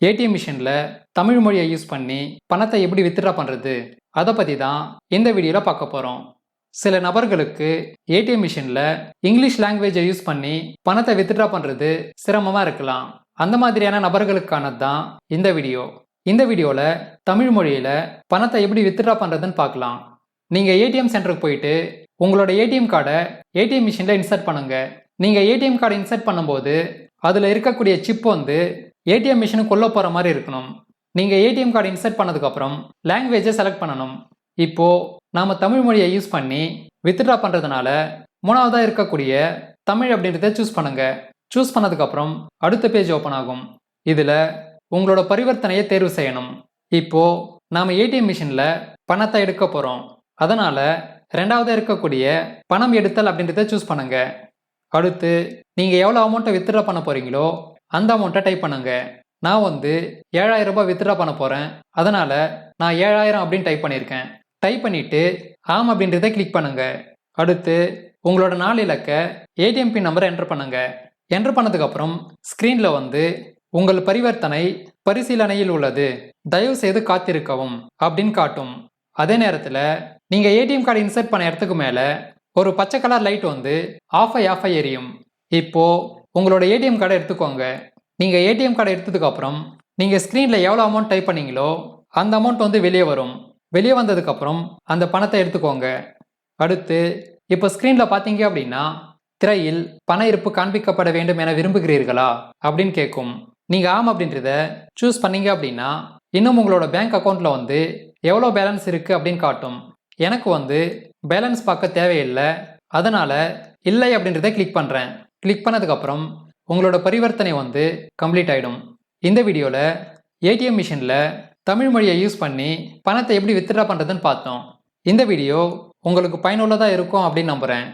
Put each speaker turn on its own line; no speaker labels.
ATM மிஷினில் தமிழ் மொழியை use பண்ணி பணத்தை எப்படி வித்ட்ரா பண்ணுறது அதை பற்றி தான் இந்த வீடியோவில் பார்க்க போகிறோம் சில நபர்களுக்கு ஏடிஎம் மிஷினில் இங்கிலீஷ் லாங்குவேஜை யூஸ் பண்ணி பணத்தை வித்ட்ரா பண்ணுறது சிரமமாக இருக்கலாம். அந்த மாதிரியான நபர்களுக்கானது தான் இந்த வீடியோ இந்த வீடியோவில் தமிழ் மொழியில் பணத்தை எப்படி வித்ட்ரா பண்ணுறதுன்னு பார்க்கலாம். நீங்கள் ஏடிஎம் சென்டருக்கு போயிட்டு உங்களோட ஏடிஎம் கார்டை ஏடிஎம் மிஷினில் இன்சர்ட் பண்ணுங்கள் நீங்கள் ஏடிஎம் கார்டை இன்சர்ட் பண்ணும்போது அதில் இருக்கக்கூடிய சிப் வந்து ஏடிஎம் மிஷினு கொல்ல போகிற மாதிரி இருக்கணும். நீங்கள் ஏடிஎம் கார்டு இன்சர்ட் பண்ணதுக்கப்புறம் லாங்குவேஜை செலக்ட் பண்ணணும். இப்போது நாம் தமிழ் மொழியை யூஸ் பண்ணி வித்ட்ரா பண்ணுறதுனால மூணாவதாக இருக்கக்கூடிய தமிழ் அப்படின்றத சூஸ் பண்ணுங்க. சூஸ் பண்ணதுக்கப்புறம் அடுத்த பேஜ் ஓப்பன் ஆகும். இதில் உங்களோட பரிவர்த்தனையை தேர்வு செய்யணும். இப்போது நாம் ஏடிஎம் மிஷினில் பணத்தை எடுக்க போகிறோம் அதனால் ரெண்டாவதாக இருக்கக்கூடிய பணம் எடுத்தல் அப்படின்றத சூஸ் பண்ணுங்க. அடுத்து நீங்கள் எவ்வளோ அமௌண்ட்டை வித்ட்ரா பண்ண போகிறீங்களோ அந்த அமௌண்ட்டை டைப் பண்ணுங்க. நான் வந்து ஏழாயிரம் ரூபாய் வித்ட்ரா பண்ண போகிறேன் அதனால் நான் ஏழாயிரம் அப்படின்னு டைப் பண்ணியிருக்கேன். டைப் பண்ணிவிட்டு ஆம் அப்படின்றத கிளிக் பண்ணுங்க. அடுத்து உங்களோட நாலு இலக்க ஏடிஎம் பின் நம்பரை என்டர் பண்ணுங்க. என்டர் பண்ணதுக்கப்புறம் ஸ்க்ரீனில் வந்து உங்கள் பரிவர்த்தனை பரிசீலனையில் உள்ளது. தயவு செய்து காத்திருக்கவும் அப்படின்னு காட்டும். அதே நேரத்தில் நீங்கள் ஏடிஎம் கார்டு இன்சர்ட் பண்ண இடத்துக்கு மேலே ஒரு பச்சை கலர் லைட் வந்து ஆஃப் ஆஃபை ஆஃப் எரியும். இப்போது உங்களோட ஏடிஎம் கார்டை எடுத்துக்கோங்க. நீங்கள் ஏடிஎம் கார்டை எடுத்ததுக்கப்புறம் நீங்கள் ஸ்க்ரீனில் எவ்வளோ அமௌண்ட் டைப் பண்ணீங்களோ அந்த அமௌண்ட் வந்து வெளியே வரும். வெளியே வந்ததுக்கப்புறம் அந்த பணத்தை எடுத்துக்கோங்க. அடுத்து இப்போ ஸ்க்ரீனில் பார்த்தீங்க அப்படின்னா திரையில் பண இருப்பு காண்பிக்கப்பட வேண்டும் என விரும்புகிறீர்களா? அப்படின்னு கேட்கும் நீங்கள் ஆம் அப்படின்றத சூஸ் பண்ணீங்க அப்படின்னா இன்னும் உங்களோட பேங்க் அக்கௌண்ட்டில் வந்து எவ்வளோ பேலன்ஸ் இருக்குது அப்படின்னு காட்டும். எனக்கு வந்து பேலன்ஸ் பார்க்க தேவையில்லை. அதனால் இல்லை அப்படின்றத கிளிக் பண்ணுறேன் கிளிக் பண்ணதுக்கப்புறம் உங்களோட பரிவர்த்தனை வந்து கம்ப்ளீட் ஆகிடும் இந்த வீடியோவில் ஏடிஎம் மிஷினில் தமிழ் மொழியை யூஸ் பண்ணி பணத்தை எப்படி வித்ட்ரா பண்ணுறதுன்னு பார்த்தோம். இந்த வீடியோ உங்களுக்கு பயனுள்ளதாக இருக்கும் அப்படின்னு நம்புகிறேன்